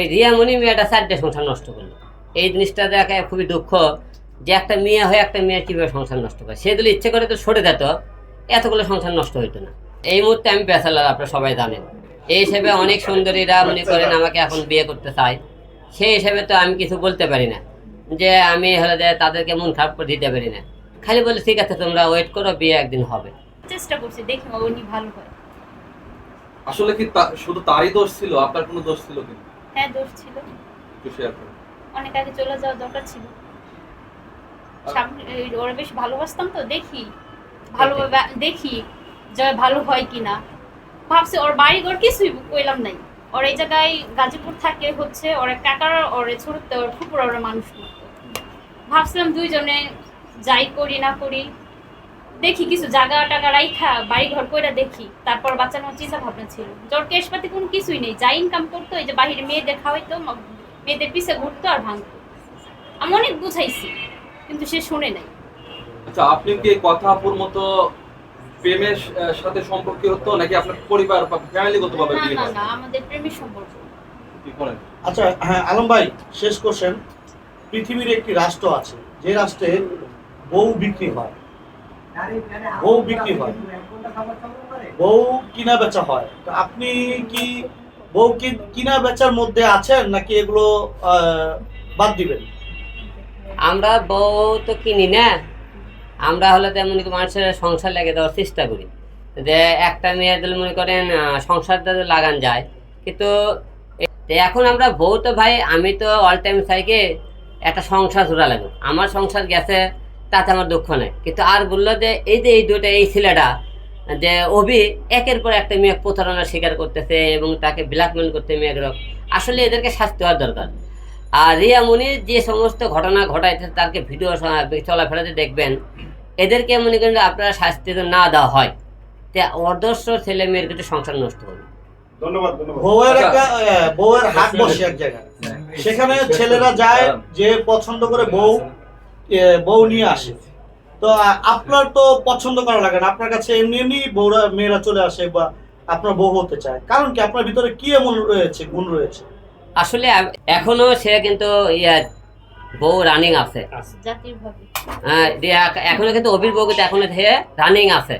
এই রিয়ামণি মেয়েটা চারটে সংসার নষ্ট করল। এই জিনিসটা দেখে খুবই দুঃখ যে একটা মেয়ে হয়ে একটা মেয়ে কীভাবে সংসার নষ্ট করে। সে যদি ইচ্ছে করে তো সরে যেত এতগুলো সংসার নষ্ট হইতো না। এই মুহূর্তে আমি ব্যাচেলার আপনারা সবাই জানেন। এই হিসেবে অনেক সুন্দরীরা মনে করেন আমাকে এখন বিয়ে করতে চায়। সেই হিসেবে তো আমি কিছু বলতে পারি না যে আমি হলে যে তাদেরকে মন খারাপ করে দিতে পারি না। খালি বলে ঠিক আছে তোমরা ওয়েট করো বিয়ে একদিন হবে। চেষ্টা করছি দেখি উনি ভালো হয়। আসলে কি শুধু তারই দোষ ছিল আপনার কোনো দোষ ছিল কি? হ্যাঁ দোষ ছিল। অনেক আগে চলে যাওয়া দরকার ছিল। ওরা বেশ ভালোবাসতাম তো দেখি। ভালো দেখি যে ভালো হয় কিনা। ভাবছি ওর বাড়ি ঘর কিছুই কইলাম নাই। ওর এই জায়গায় গাজীপুর থাকে হচ্ছে ওর কাকার ওর ছোট ওর ফুপুর ওর মানুষ করতো। ভাবছিলাম দুইজনে যাই করি না করি। দেখি কিছু জায়গা টাকা রাইখা বাড়ি ঘর কইরা দেখি। তারপর বাচ্চা নেওয়ার চিন্তা ভাবনা ছিল তোর কেশপাতি কোনো কিছুই নেই। যা ইনকাম করতো এই যে বাহিরে মেয়েদের খাওয়াইতো ম- মেয়েদের পিছে ঘুরতো আর ভাঙতো। আমি অনেক বুঝাইছি কিন্তু সে শুনে নাই। আচ্ছা আপনি কি কথা আপুর মতো প্রেমের সাথে সম্পর্কে হতো নাকি আপনার পরিবার বা ফ্যামিলিগত ভাবে না বিয়ে না না আমাদের প্রেমের সম্পর্ক। কি করেন? আচ্ছা হ্যাঁ আলম ভাই শেষ কোশ্চেন। পৃথিবীর একটি রাষ্ট্র আছে। যে রাষ্ট্রে বউ বিক্রি হয়। বউ বিক্রি হয়। বউ কিনা বেচা হয়। তো আপনি কি বউ কিনা বেচার মধ্যে আছেন নাকি এগুলো বাদ দিবেন? আমরা বউ তো কিনি না। আমরা হলে তেমন মানুষের সংসার লেগে দেওয়ার চেষ্টা করি। যে একটা মেয়ে দিলে মনে করেন আহ, সংসারটা তো লাগান যায় কিন্তু এখন আমরা বউ তো ভাই আমি তো অল টাইম চাইকে একটা সংসার জোড়া লাগবে। আমার সংসার গেছে তাতে আমার দুঃখ নেই। কিন্তু আর বলল যে এই যে এই দুটো এই ছেলেটা যে অভি একের পর একটা মেয়ে প্রতারণার শিকার করতেছে এবং তাকে ব্ল্যাকমেল করতে মেয়ের আসলে এদেরকে শাস্তি হওয়ার দরকার। আর রিয়া মুনির যে সমস্ত ঘটনা ঘটাইছে তাকে ভিডিও চলাফেরাতে দেখবেন এদেরকে মনে করেন যে আপনারা শাস্তি যদি না দেওয়া হয় তে অদর্শ ছেলে মেয়ের কিছু সংসার নষ্ট হবে। ধন্যবাদ ধন্যবাদ। বউয়ের আচ্ছা। একটা বউয়ের হাট বসে এক জায়গায়। সেখানে ছেলেরা যায় যে পছন্দ করে বউ এ, বউ নিয়ে আসে। তো আপনার তো পছন্দ করা লাগে না। আপনার কাছে এমনি এমনি বউরা মেয়েরা চলে আসে বা আপনার বউ হতে চায়। কারণ কি? আপনার ভিতরে কি এমন রয়েছে গুণ রয়েছে? আসলে এখনও সে কিন্তু ইয়া বউ রানিং আছে। হ্যাঁ, এখনও কিন্তু অভির বউ কিন্তু এখনও সে রানিং আছে।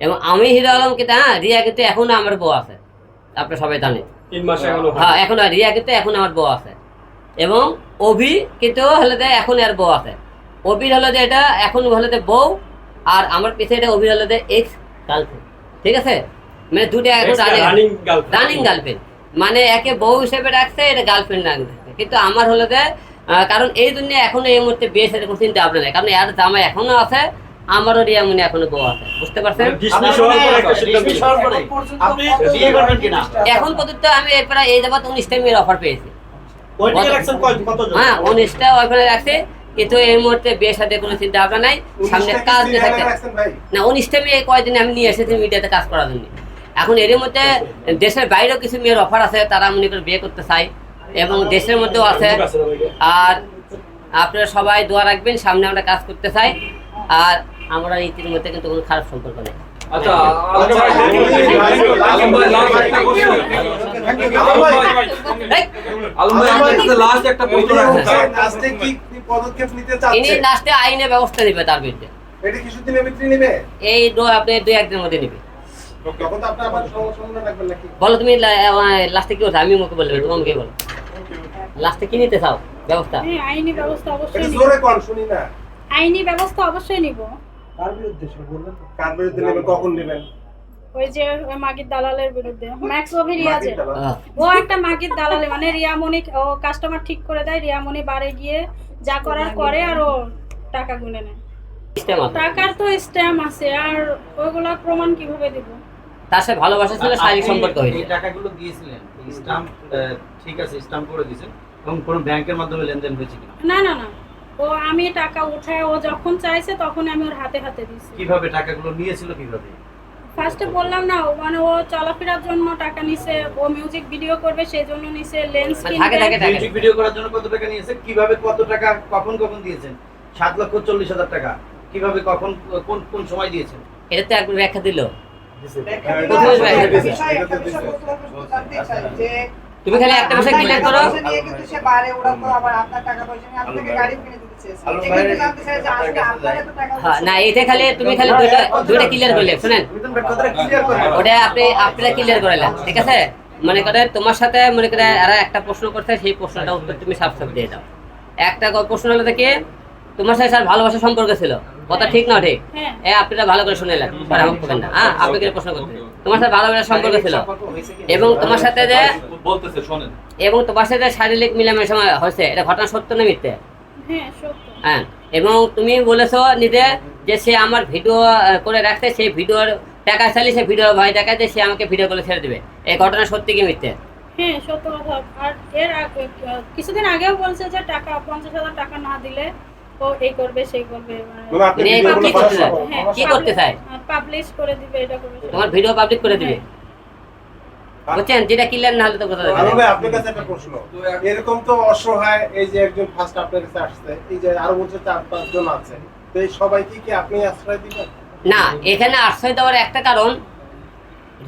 এবং আমি হিরো আলম কিন্তু হ্যাঁ রিয়া কিন্তু এখনও আমার বউ আছে। আপনি সবাই জানেন। তিন মাসে এখনও হ্যাঁ এখন আর রিয়া কিন্তু এখন আমার বউ আছে। এবং অভি কিন্তু হলে এখন আর বউ আছে। অভির হলো যে এটা এখন হলো যে বউ আর আমার পিছিয়ে এটা অভির হলো যে এক্স গার্লফ্রেন্ড ঠিক আছে? মানে দুটো এখন running running girlfriend running girlfriend মানে একে বউ হিসেবে রাখছে এটা গার্লফ্রেন্ড রাখছে কিন্তু আমার হলো যে কারণ এই জন্য এখনও এই মুহূর্তে বিয়ে সাথে কোনো চিন্তা ভাবনা নেই। কারণ এর জামাই এখনও আছে আমারও রিয়া মনে এখনও বউ আছে। বুঝতে পারছেন? কিনা? এখন পর্যন্ত আমি এর প্রায় এই যাবত উনিশটা মেয়ের অফার পেয়েছি। হ্যাঁ উনিশটা ওইখানে রাখছে কিন্তু এই মুহূর্তে বিয়ের সাথে কোনো চিন্তা ভাবনা নাই। সামনে কাজ নিয়ে থাকতে না উনিশটা মেয়ে কয়দিন আমি নিয়ে এসেছি মিডিয়াতে কাজ করার জন্য। এখন এর মধ্যে দেশের বাইরেও কিছু মেয়ের অফার আছে তারা মনে করে বিয়ে করতে চায়। এবং দেশের মধ্যেও আছে। আর আপনারা সবাই দোয়া রাখবেন সামনে আমরা কাজ করতে চাই। আর আমরা ইতির মধ্যে কিন্তু কোনো খারাপ সম্পর্ক নেই। আচ্ছা একটা কি পদক্ষেপ নিতে আইনে ব্যবস্থা নেবে তার বিরুদ্ধে। এটা কিছুদিনের ভিতরে নেবে? এই দু আপনি দুই একদিনের মধ্যে নেবে। তখন তো আপনি আমার সমস্যা রাখবেন নাকি? বলো তুমি লাস্টে কি কথা আমি মুখে বলবে তোমাকে বলো। লাস্টে কি নিতে চাও? ব্যবস্থা? আইনি ব্যবস্থা অবশ্যই নিব। জোরে কোন শুনি না। আইনি ব্যবস্থা অবশ্যই নিব। কার বিরুদ্ধে সে বললেন কার বিরুদ্ধে নেবেন কখন নেবেন? ওই যে মাগির দালালের বিরুদ্ধে ম্যাক্স অভি রিয়াজের ও একটা মাগির দালালে মানে রিয়ামণি ও কাস্টমার ঠিক করে দেয় রিয়ামণি বারে গিয়ে যা করার করে আর ও টাকা গুনে নেয়। টাকার তো স্ট্যাম্প আছে আর ওইগুলা প্রমাণ কীভাবে দিব? তার সাথে ভালোবাসা ছিল শারীরিক সম্পর্ক এই হয়েছে টাকাগুলো দিয়েছিলেন স্টাম্প ঠিক আছে স্টাম্প করে দিয়েছেন এবং কোন ব্যাংকের মাধ্যমে লেনদেন হয়েছে কিনা? না না না। ও আমি টাকা উঠায় ও যখন চাইছে তখন আমি ওর হাতে হাতে দিছি কীভাবে টাকাগুলো নিয়েছিল কীভাবে? ফার্স্টে বললাম না মানে ও চলাফেরার জন্য টাকা নিছে ও মিউজিক ভিডিও করবে সেই জন্য নিছে লেন্স মানে থাকে থাকে থাকে। মিউজিক ভিডিও করার জন্য কত টাকা নিয়েছে? কীভাবে কত টাকা কখন কখন দিয়েছেন? সাত লক্ষ চল্লিশ হাজার টাকা। কীভাবে কখন কোন কোন সময় দিয়েছেন? এটা তো একবার ব্যাখ্যা দিল। ব্যাখ্যা তুমি খালি একটা বিষয় ক্লিয়ার করো। নিয়ে কিন্তু সে বাইরে ওরা তো আবার আপনার টাকা পয়সা নিয়ে আপনাকে গাড়ি কিনে দিতে চেয়েছে আলম জানতে চাই যে আসলে আপনার এত টাকা হ্যাঁ, না এটা খালি তুমি খালি দুইটা দুইটা ক্লিয়ার করলে শুনেন। ওটা আপনি আপনারা ক্লিয়ার করালেন ঠিক আছে? মনে করে তোমার সাথে মনে করে আর একটা প্রশ্ন করতে সেই প্রশ্নটা উত্তর তুমি সাফ সাফ দিয়ে দাও। একটা প্রশ্ন হলো দেখে তোমার সাথে স্যার ভালোবাসা সম্পর্ক ছিল কথা ঠিক না ঠিক? হ্যাঁ। এ আপনারা ভালো করে শুনেলেন স্যার আমাকে না হ্যাঁ? আপনাকে প্রশ্ন করতে তোমার সাথে ভালো ভালোবাসা সম্পর্ক ছিল। এবং তোমার সাথে যে বলতেছে শোনেন। এবং তোমার সাথে শারীরিক মিলামেশা হয়েছে এটা ঘটনা সত্য না মিথ্যে? হ্যাঁ হ্যাঁ এবং তুমি বলেছ নিজে যে সে আমার ভিডিও করে রাখছে সেই ভিডিওর টাকা চাইলে সে ভিডিও ভাই দেখা যে সে আমাকে ভিডিও করে ছেড়ে দেবে। এই ঘটনা সত্যি কি মিথ্যে? হ্যাঁ সত্য কথা। আর এর আগে কিছুদিন আগেও বলছে যে টাকা পঞ্চাশ হাজার টাকা না দিলে এই করবে সেই করবে মানে মানে এই ভিডিওগুলো কি করতে চায়? হ্যাঁ কি করতে চায়? পাবলিশ করে দিবে এটা করবে তোমার ভিডিও পাবলিক করে দিবে? হ্যাঁ। বুঝছেন যেটা ক্লিয়ার না হলে তো কথা আলম আপনার কাছে একটা প্রশ্ন। এরকম তো অসহায় এই যে একজন ফার্স্ট আপনার কাছে আসছে এই যে আরও বলছে চার পাঁচ জন আছে তো এই সবাইকে কি আপনি আশ্রয় দিবেন? না এখানে আশ্রয় দেওয়ার একটা কারণ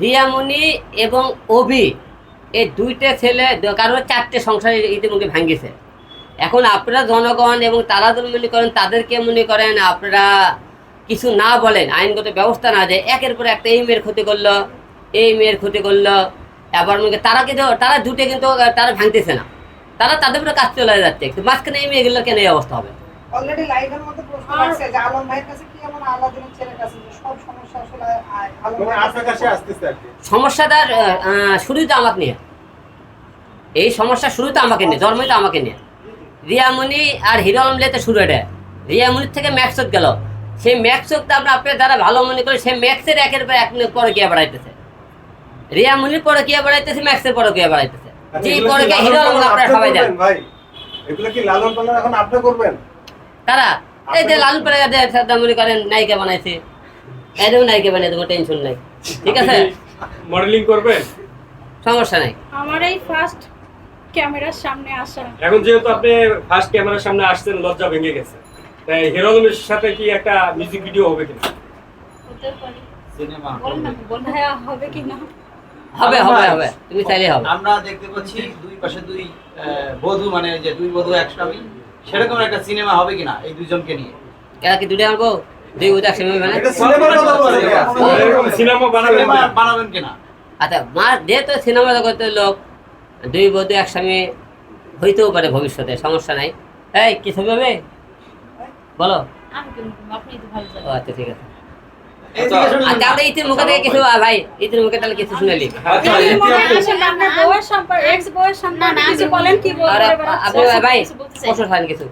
রিয়ামণি এবং অভি এই দুইটা ছেলে কারণ চারটে সংসার ইতিমধ্যে ভাঙ্গিছে। এখন আপনারা জনগণ এবং তারা যদি মনে করেন তাদেরকে মনে করেন আপনারা কিছু না বলেন আইনগত ব্যবস্থা না দেয় একের পর একটা এই মেয়ের ক্ষতি করল এই মেয়ের ক্ষতি করল আবার মনে তারা কিন্তু তারা জুটে কিন্তু তারা ভাঙতেছে না। তারা তাদের উপরে কাজ চলে যাচ্ছে কিন্তু মাঝখানে এই মেয়েগুলোর কেন এই অবস্থা হবে? অলরেডি লাইভের মধ্যে প্রশ্ন আসছে যে আলম ভাইয়ের কাছে কি এমন আলাদিনের ছেলের কাছে যে সব সমস্যা আসলে আলম মানে আপনার কাছে আসতেছে আর কি। সমস্যাটা শুরুই তো আমাকে নিয়ে। এই সমস্যা শুরু তো আমাকে নিয়ে জন্মই তো আমাকে নিয়ে। রিয়ামণি আর হিরো আলম লিয়ে তো শুরু এটা। রিয়ামণির থেকে ম্যাক্সত গেল। সেই ম্যাক্সত আমরা আপনার যারা ভালো মনে করি সেই ম্যাক্সের একের পর এক পরে গিয়ে বেড়াইতেছে। রিয়ামণির পরে গিয়ে বেড়াইতেছে ম্যাক্সের পরে গিয়ে বেড়াইতেছে। আচ্ছা, যে পরে কি গিয়ে হিরো আপনারা সবাই দেন এগুলো কি লালন পালন এখন আপনি করবেন? তারা এই যে লালন পরে মনে করেন নায়িকা বানাইছে। এরও নায়িকা বানাই দেবো টেনশন নাই। ঠিক আছে? মডেলিং করবেন। সমস্যা নাই। আমার এই ফার্স্ট ক্যামেরার সামনে আসা। এখন যেহেতু আপনি ফার্স্ট ক্যামেরার সামনে আসছেন লজ্জা ভেঙে গেছে। তাই হিরো আলমের সাথে কি একটা মিউজিক ভিডিও হবে কিনা? হতে পারে। সিনেমা হ্যাঁ হবে কি না? হবে হবে হবে। তুমি চাইলে হবে। আমরা দেখতে পাচ্ছি দুই পাশে দুই বধূ মানে যে দুই বধূ এক স্বামী সেরকম একটা সিনেমা হবে কিনা এই দুইজনকে নিয়ে? এরা কি দুটো আনব দুই বুধ একসঙ্গে মানে সিনেমা কিনা? বানাবেন কিনা? আচ্ছা মা যেহেতু সিনেমা জগতের লোক। দুই বধূ একসঙ্গে হইতেও পারে ভবিষ্যতে সমস্যা নাই। এই কি ছবি হবে? বলো। আমি কেন আপনি তো ভালো ও জানেন আচ্ছা ঠিক আছে। আচ্ছা ইতির মুখে থেকে কিছু আহ, ভাই ইতির মুখে তাহলে কিছু শুনেলি আচ্ছা যদি এটি আপনি- আসে যে আপনার বউয়ের সম্পর্কে এক্স বউয়ের না, সম্পর্কে না, কিছু আমি- বলেন কি আর বলতে আপনি ভাই কিছু